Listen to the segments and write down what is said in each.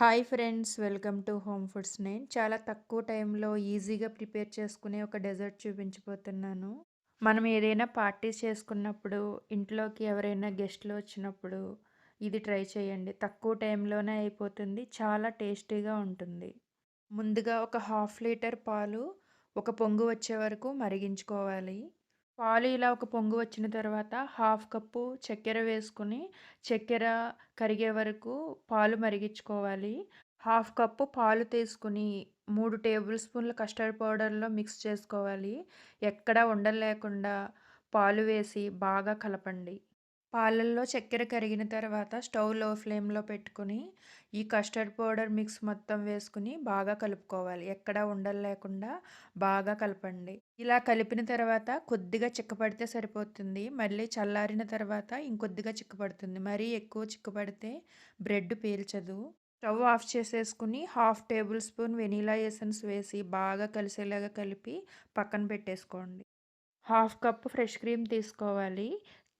Hi friends welcome to home foods నేను చాలా తక్కువ టైంలో ఈజీగా ప్రిపేర్ చేసుకునే ఒక డెజర్ట్ చూపించబోతున్నాను. మనం ఏదైనా పార్టీస్ చేసుకున్నప్పుడు ఇంట్లోకి ఎవరైనా గెస్ట్లు వచ్చినప్పుడు ఇది ట్రై చేయండి. తక్కువ టైంలోనే అయిపోతుంది. చాలా టేస్టీగా ఉంటుంది. ముందుగా ఒక హాఫ్ లీటర్ పాలు ఒక పొంగు వచ్చే వరకు మరిగించుకోవాలి. పాలు ఇలా ఒక పొంగు వచ్చిన తర్వాత హాఫ్ కప్పు చక్కెర వేసుకుని చక్కెర కరిగే వరకు పాలు మరిగించుకోవాలి. హాఫ్ కప్పు పాలు తీసుకుని మూడు టేబుల్ స్పూన్ల కస్టర్డ్ పౌడర్లో మిక్స్ చేసుకోవాలి. ఎక్కడా ఉండలేకుండా పాలు వేసి బాగా కలపండి. పాలల్లో చక్కెర కరిగిన తర్వాత స్టవ్లో ఫ్లేమ్లో పెట్టుకుని ఈ కస్టర్డ్ పౌడర్ మిక్స్ మొత్తం వేసుకుని బాగా కలుపుకోవాలి. ఎక్కడ ఉండలు లేకుండా బాగా కలపండి. ఇలా కలిపిన తర్వాత కొద్దిగా చిక్కపడితే సరిపోతుంది. మళ్ళీ చల్లారిన తర్వాత ఇంకొద్దిగా చిక్కపడుతుంది. మరీ ఎక్కువ చిక్కపడితే బ్రెడ్ పీల్చదు. స్టవ్ ఆఫ్ చేసేసుకుని half table spoon vanilla essence వేసి బాగా కలిసేలాగా కలిపి పక్కన పెట్టేసుకోండి. హాఫ్ కప్ ఫ్రెష్ క్రీమ్ తీసుకోవాలి.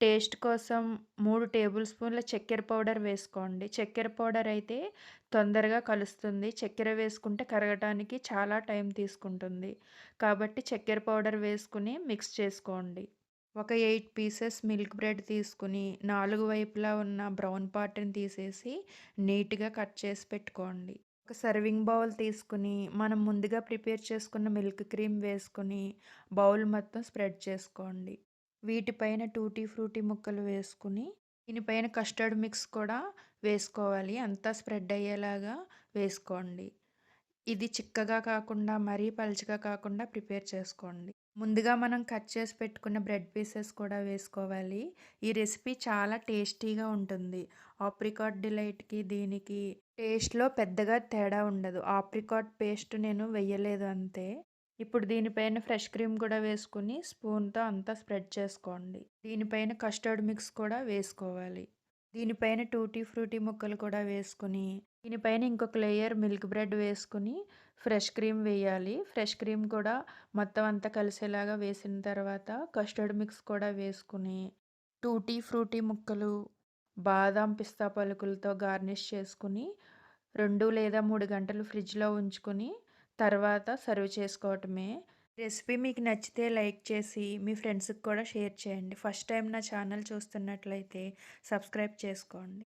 టేస్ట్ కోసం మూడు టేబుల్ స్పూన్ల చక్కెర పౌడర్ వేసుకోండి. చక్కెర పౌడర్ అయితే తొందరగా కలుస్తుంది. చక్కెర వేసుకుంటే కరగటానికి చాలా టైం తీసుకుంటుంది. కాబట్టి చక్కెర పౌడర్ వేసుకుని మిక్స్ చేసుకోండి. ఒక ఎయిట్ పీసెస్ మిల్క్ బ్రెడ్ తీసుకుని నాలుగు వైపులా ఉన్న బ్రౌన్ పార్ట్ని తీసేసి నీట్గా కట్ చేసి పెట్టుకోండి. ఒక సర్వింగ్ బౌల్ తీసుకుని మనం ముందుగా ప్రిపేర్ చేసుకున్న మిల్క్ క్రీమ్ వేసుకుని బౌల్ మొత్తం స్ప్రెడ్ చేసుకోండి. వీటిపైన టూటీ ఫ్రూటీ ముక్కలు వేసుకుని దీనిపైన కస్టర్డ్ మిక్స్ కూడా వేసుకోవాలి. అంతా స్ప్రెడ్ అయ్యేలాగా వేసుకోండి. ఇది చిక్కగా కాకుండా మరీ పలుచగా కాకుండా ప్రిపేర్ చేసుకోండి. ముందుగా మనం కట్ చేసి పెట్టుకున్న బ్రెడ్ పీసెస్ కూడా వేసుకోవాలి. ఈ రెసిపీ చాలా టేస్టీగా ఉంటుంది. ఆప్రికాట్ డిలైట్కి దీనికి టేస్ట్లో పెద్దగా తేడా ఉండదు. ఆప్రికాట్ పేస్ట్ నేను వెయ్యలేదు అంతే. ఇప్పుడు దీనిపైన ఫ్రెష్ క్రీమ్ కూడా వేసుకుని స్పూన్తో అంతా స్ప్రెడ్ చేసుకోండి. దీనిపైన కస్టర్డ్ మిక్స్ కూడా వేసుకోవాలి. దీనిపైన టూటీ ఫ్రూటీ ముక్కలు కూడా వేసుకుని దీనిపైన ఇంకొక లేయర్ మిల్క్ బ్రెడ్ వేసుకుని ఫ్రెష్ క్రీమ్ వేయాలి. ఫ్రెష్ క్రీమ్ కూడా మొత్తం అంతా కలిసేలాగా వేసిన తర్వాత కస్టర్డ్ మిక్స్ కూడా వేసుకుని టూటీ ఫ్రూటీ ముక్కలు బాదాం పిస్తా పలుకులతో గార్నిష్ చేసుకుని రెండు లేదా మూడు గంటలు ఫ్రిడ్జ్లో ఉంచుకొని తర్వాత సర్వ్ చేసుకోవటమే. రెసిపీ మీకు నచ్చితే లైక్ చేసి మీ ఫ్రెండ్స్కి కూడా షేర్ చేయండి. ఫస్ట్ టైం నా ఛానల్ చూస్తున్నట్లయితే సబ్స్క్రైబ్ చేసుకోండి.